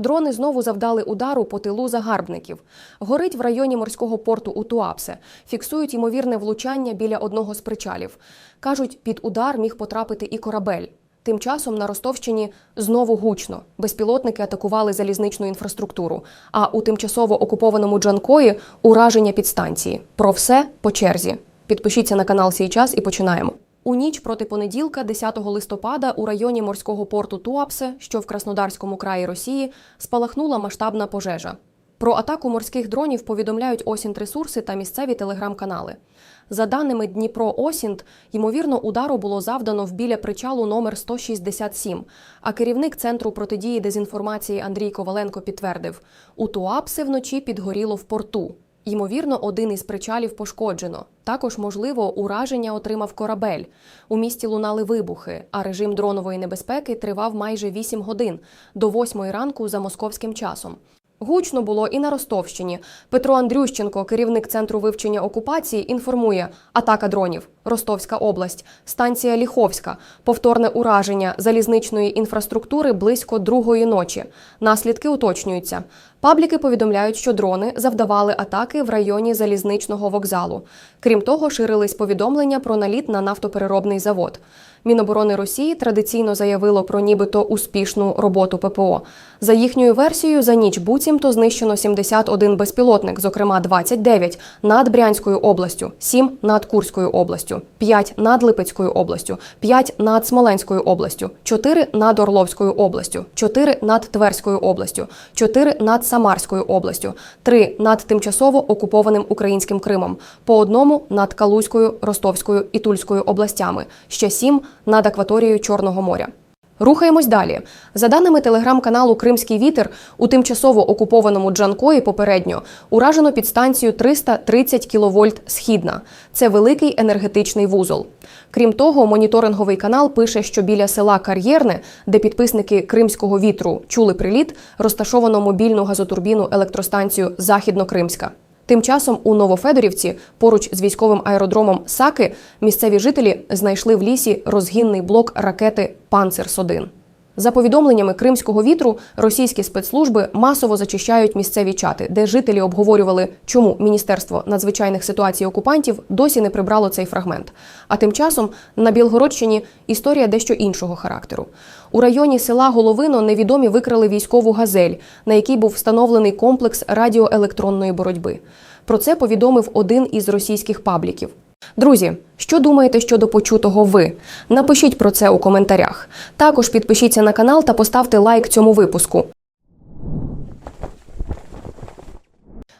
Дрони знову завдали удару по тилу загарбників. Горить в районі морського порту у Туапсе. Фіксують ймовірне влучання біля одного з причалів. Кажуть, під удар міг потрапити і корабель. Тим часом на Ростовщині знову гучно. Безпілотники атакували залізничну інфраструктуру. А у тимчасово окупованому Джанкої ураження підстанції. Про все по черзі. Підпишіться на канал «Сій час» і починаємо. У ніч проти понеділка, 10 листопада, у районі морського порту Туапсе, що в Краснодарському краї Росії, спалахнула масштабна пожежа. Про атаку морських дронів повідомляють Осінт-ресурси та місцеві телеграм-канали. За даними Дніпро Осінт, ймовірно, удару було завдано в біля причалу номер 167. А керівник центру протидії дезінформації Андрій Коваленко підтвердив: у Туапсе вночі підгоріло в порту. Ймовірно, один із причалів пошкоджено. Також, можливо, ураження отримав корабель. У місті лунали вибухи, а режим дронової небезпеки тривав майже 8 годин до 8 ранку за московським часом. Гучно було і на Ростовщині. Петро Андрющенко, керівник центру вивчення окупації, інформує: атака дронів, Ростовська область, станція Ліховська, повторне ураження залізничної інфраструктури близько другої ночі. Наслідки уточнюються. Пабліки повідомляють, що дрони завдавали атаки в районі залізничного вокзалу. Крім того, ширились повідомлення про наліт на нафтопереробний завод. Міноборони Росії традиційно заявило про нібито успішну роботу ППО. За їхньою версією, за ніч буцімто знищено 71 безпілотник, зокрема 29 над Брянською областю, 7 над Курською областю, 5 над Липецькою областю, 5 над Смоленською областю, 4 над Орловською областю, 4 над Тверською областю, 4 над Самарською областю, 3 над тимчасово окупованим українським Кримом, по одному над Калузькою, Ростовською і Тульською областями, ще 7 над акваторією Чорного моря. Рухаємось далі. За даними телеграм-каналу Кримський вітер, у тимчасово окупованому Джанкої попередньо уражено підстанцію 330 кВт східна. Це великий енергетичний вузол. Крім того, моніторинговий канал пише, що біля села Кар'єрне, де підписники Кримського вітру чули приліт, розташовано мобільну газотурбійну електростанцію Західнокримська. Тим часом у Новофедорівці, поруч з військовим аеродромом Саки, місцеві жителі знайшли в лісі розгінний блок ракети Панцерс-1. За повідомленнями кримського вітру, російські спецслужби масово зачищають місцеві чати, де жителі обговорювали, чому Міністерство надзвичайних ситуацій окупантів досі не прибрало цей фрагмент. А тим часом на Білгородщині історія дещо іншого характеру. У районі села Головино невідомі викрали військову газель, на якій був встановлений комплекс радіоелектронної боротьби. Про це повідомив один із російських пабліків. Друзі, що думаєте щодо почутого ви? Напишіть про це у коментарях. Також підпишіться на канал та поставте лайк цьому випуску.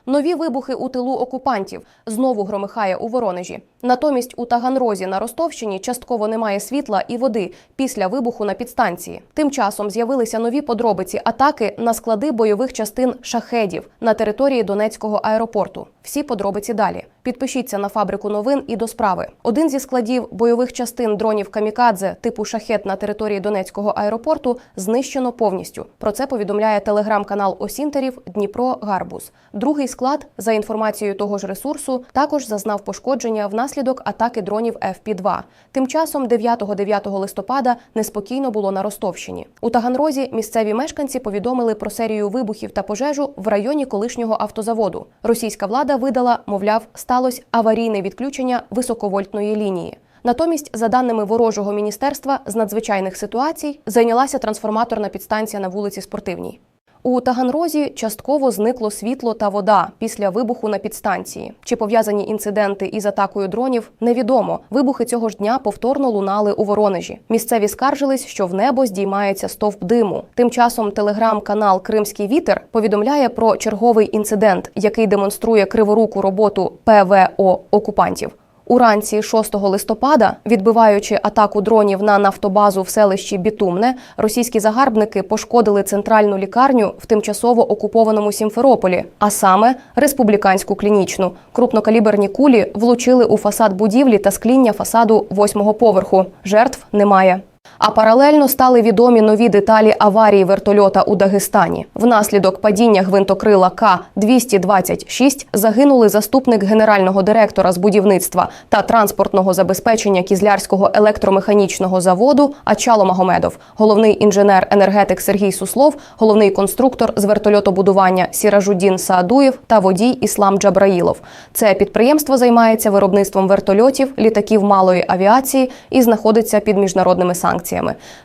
Нові вибухи у тилу окупантів знову громихає у Воронежі. Натомість у Таганрозі на Ростовщині частково немає світла і води після вибуху на підстанції. Тим часом з'явилися нові подробиці атаки на склади бойових частин шахедів на території Донецького аеропорту. Всі подробиці далі. Підпишіться на фабрику новин і до справи. Один зі складів бойових частин дронів камікадзе типу шахет на території Донецького аеропорту знищено повністю. Про це повідомляє телеграм-канал Осінтерів Дніпро Гарбуз. Другий склад, за інформацією того ж ресурсу, також зазнав пошкодження внаслідок атаки дронів FP-2. Тим часом 9-9 листопада неспокійно було на Ростовщині. У Таганрозі місцеві мешканці повідомили про серію вибухів та пожежу в районі колишнього автозаводу. Російська влада видала, мовляв, сталося аварійне відключення високовольтної лінії. Натомість, за даними ворожого міністерства з надзвичайних ситуацій, зайнялася трансформаторна підстанція на вулиці Спортивній. У Таганрозі частково зникло світло та вода після вибуху на підстанції. Чи пов'язані інциденти із атакою дронів, невідомо. Вибухи цього ж дня повторно лунали у Воронежі. Місцеві скаржились, що в небо здіймається стовп диму. Тим часом телеграм-канал Кримський вітер повідомляє про черговий інцидент, який демонструє криворуку роботу ПВО окупантів. Уранці 6 листопада, відбиваючи атаку дронів на нафтобазу в селищі Бітумне, російські загарбники пошкодили центральну лікарню в тимчасово окупованому Сімферополі, а саме республіканську клінічну. Крупнокаліберні кулі влучили у фасад будівлі та скління фасаду восьмого поверху. Жертв немає. А паралельно стали відомі нові деталі аварії вертольота у Дагестані. Внаслідок падіння гвинтокрила К-226 загинули заступник генерального директора з будівництва та транспортного забезпечення Кізлярського електромеханічного заводу Ачало Магомедов, головний інженер-енергетик Сергій Суслов, головний конструктор з вертольотобудування Сіражудін Саадуєв та водій Іслам Джабраїлов. Це підприємство займається виробництвом вертольотів, літаків малої авіації і знаходиться під міжнародними санкціями.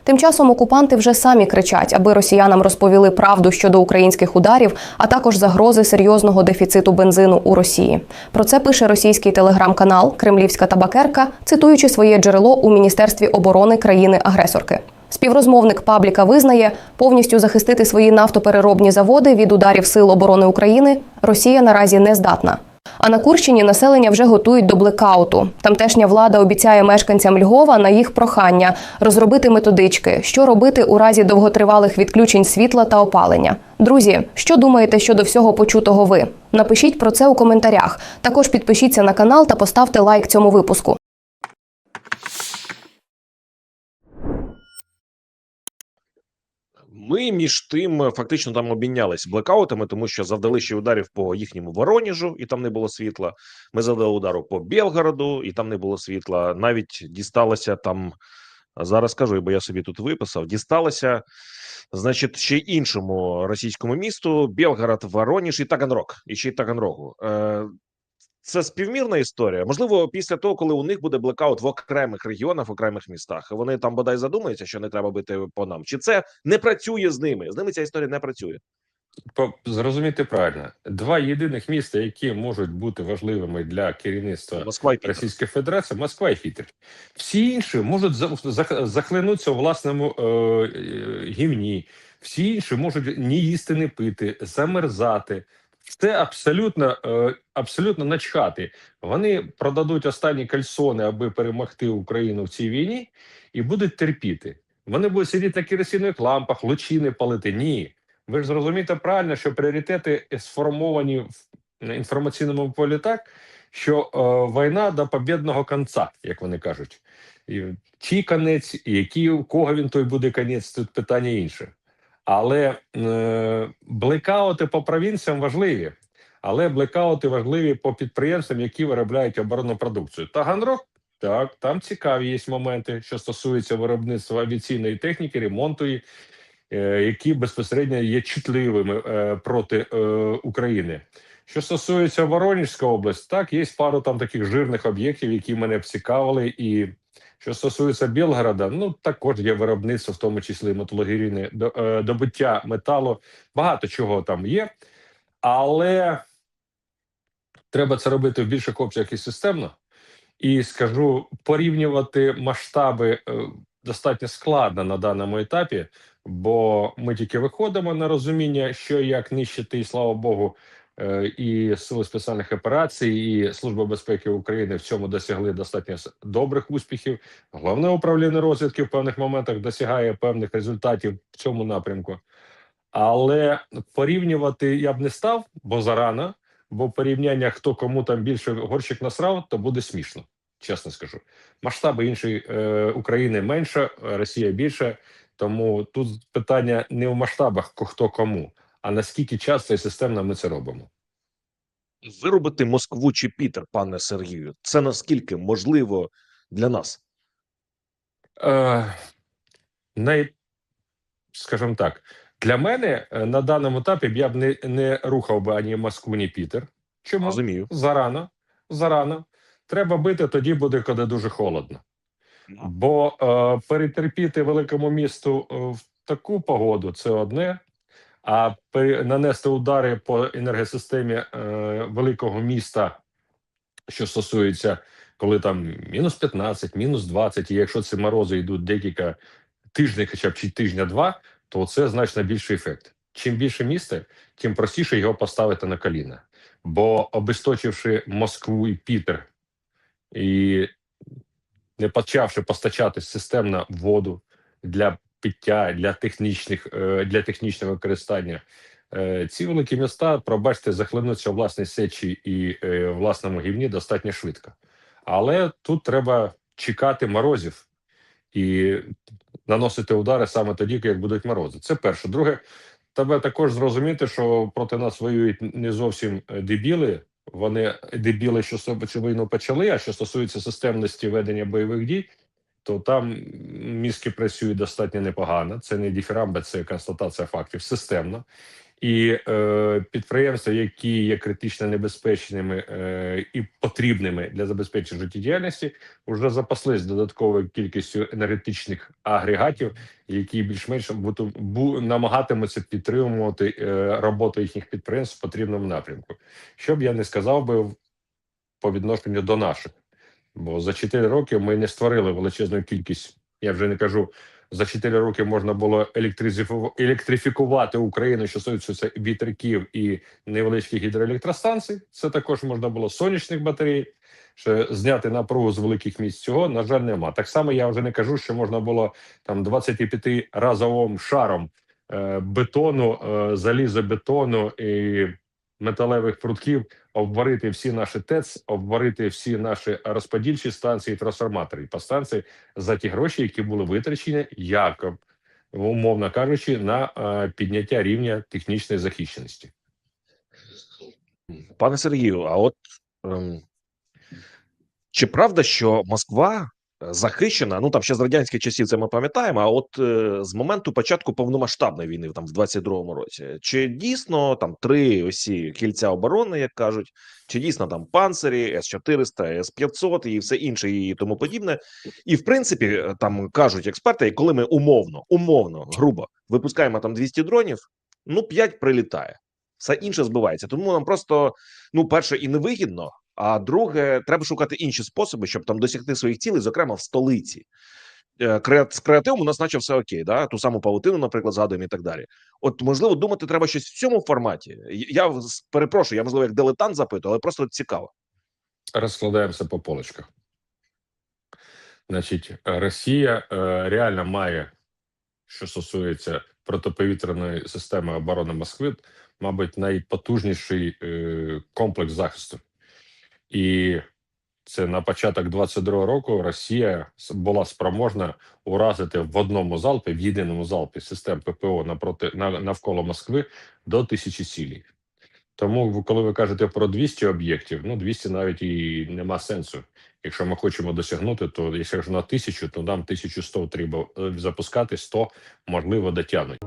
Тим часом окупанти вже самі кричать, аби росіянам розповіли правду щодо українських ударів, а також загрози серйозного дефіциту бензину у Росії. Про це пише російський телеграм-канал Кремлівська табакерка, цитуючи своє джерело у міністерстві оборони країни-агресорки. Співрозмовник пабліка визнає, повністю захистити свої нафтопереробні заводи від ударів сил оборони України Росія наразі не здатна. А на Курщині населення вже готують до блекауту. Тамтешня влада обіцяє мешканцям Львова на їх прохання розробити методички, що робити у разі довготривалих відключень світла та опалення. Друзі, що думаєте щодо всього почутого ви? Напишіть про це у коментарях. Також підпишіться на канал та поставте лайк цьому випуску. Ми між тим е, фактично там обмінялись блекаутами, тому що завдали ще ударів по їхньому Вороніжу, і там не було світла. Ми завдали удару по Білгороду, і там не було світла. Навіть дісталося там. Зараз скажу, бо я собі тут виписав. Дісталося, значить, ще іншому російському місту: Білгород, Вороніж і Таганрог. І ще й Таганрогу. Е, це співмірна історія. Можливо, після того, коли у них буде блекаут в окремих регіонах, в окремих містах, вони там бодай задумаються, що не треба бити по нам. Чи це не працює з ними? З ними ця історія не працює. Зрозуміти правильно, два єдиних міста, які можуть бути важливими для керівництва Москва. Російської Федерації, Москва і Пітер. Всі інші можуть захлинутися у власному е, е, гівні, всі інші можуть ні їсти, не пити, замерзати. Це абсолютно, е, абсолютно начхати. Вони продадуть останні кальсони, аби перемогти Україну в цій війні, і будуть терпіти. Вони будуть сидіти на керосинових лампах, лучини палити. Ні. Ви ж зрозумієте правильно, що пріоритети сформовані в інформаційному полі так, що е, війна до побєдного кінця, як вони кажуть. І чий конець, і який у кого він той буде конець, тут питання інше. Але е, блекаути по провінціям важливі, але блекаути важливі по підприємствам, які виробляють оборонну продукцію. Таганрог, так, там цікаві є моменти, що стосуються виробництва авіаційної техніки, ремонту е, які безпосередньо є чутливими е, проти е, України. Що стосується Воронежської області, так є пару там таких жирних об'єктів, які мене цікавили. І що стосується Білгорода, ну також є виробництво, в тому числі металургійне до- е, металу. Багато чого там є, але треба це робити в більших обсягах і системно. І скажу, порівнювати масштаби е, достатньо складно на даному етапі, бо ми тільки виходимо на розуміння, що як нищити, і слава Богу, і сили спеціальних операцій, і Служба безпеки України в цьому досягли достатньо добрих успіхів. Головне управління розвідки в певних моментах досягає певних результатів в цьому напрямку. Але порівнювати я б не став, бо зарано. Бо порівняння, хто кому там більше горщик насрав, то буде смішно, чесно скажу. Масштаби іншої е, України менше, е, Росія більше. Тому тут питання не в масштабах хто кому, а наскільки часто і системно ми це робимо. Виробити Москву чи Пітер, пане Сергію, це наскільки можливо для нас? Е, най, скажімо так, для мене е, на даному етапі я б не, не рухав би ані Москву, ні Пітер. Чому? Розумію. Зарано. Зарано. Треба бити тоді буде, коли дуже холодно. Бо е, перетерпіти великому місту е, в таку погоду це одне. А нанести удари по енергосистемі е, великого міста, що стосується, коли там мінус 15, мінус 20, і якщо ці морози йдуть декілька тижнів, хоча б чи тижня-два, то це значно більший ефект. Чим більше міста, тим простіше його поставити на коліна. Бо обесточивши Москву і Пітер і не почавши постачати системно воду для пиття, для технічних е, для технічного використання, е, ці великі міста, пробачте, захлинуться у власній сечі і е, власному гівні достатньо швидко. Але тут треба чекати морозів. І наносити удари саме тоді, як будуть морози. Це перше. Друге, треба також зрозуміти, що проти нас воюють не зовсім дебіли. Вони дебіли, що цю війну почали. А що стосується системності ведення бойових дій, то там мізки працюють достатньо непогано. Це не діфірамба, це констатація фактів системно. І е, підприємства, які є критично небезпечними е, і потрібними для забезпечення життєдіяльності, вже запаслись додатковою кількістю енергетичних агрегатів, які більш-менш намагатимуться підтримувати е, роботу їхніх підприємств в потрібному напрямку. Що б я не сказав би по відношенню до наших, бо за 4 роки ми не створили величезну кількість. Я вже не кажу. За 4 роки можна було електрифікувати Україну, що стосується вітряків і невеличких гідроелектростанцій. Це також можна було сонячних батарей. Що зняти напругу з великих місць цього, на жаль, нема. Так само я вже не кажу, що можна було там 25 разовим шаром е, бетону, е, залізобетону і металевих прутків обварити всі наші ТЕЦ, обварити всі наші розподільчі станції, трансформатори і подстанції за ті гроші, які були витрачені, як умовно кажучи, на е, підняття рівня технічної захищеності. Пане Сергію, а от ем, чи правда, що Москва захищена? Ну там ще з радянських часів це ми пам'ятаємо. А от е, з моменту початку повномасштабної війни, там в 22-му році, чи дійсно там три осі кільця оборони, як кажуть, чи дійсно там панцирі, С 400 С 500 і все інше, і тому подібне. І в принципі, е, там кажуть експерти, коли ми умовно, умовно, грубо випускаємо там 200 дронів, ну 5 прилітає. Все інше збивається. Тому нам просто ну, перше, і невигідно. А друге, треба шукати інші способи, щоб там досягти своїх цілей, зокрема в столиці. Е, З креативом у нас наче все окей, да? ту саму павутину, наприклад, згадуємо і так далі. От можливо, думати треба щось в цьому форматі. Я перепрошую, я можливо як дилетант запитую, але просто цікаво. Розкладаємося по полочках. Значить, Росія е, реально має, що стосується протиповітряної системи оборони Москви, мабуть, найпотужніший е, комплекс захисту. І це на початок 22 року Росія була спроможна уразити в одному залпі, в єдиному залпі систем ППО напроти на, навколо Москви до тисячі цілей. Тому, коли ви кажете про 200 об'єктів, ну 200 навіть і нема сенсу. Якщо ми хочемо досягнути, то якщо ж на тисячу, то нам 1100 треба е, запускати, 100 можливо дотягнуть.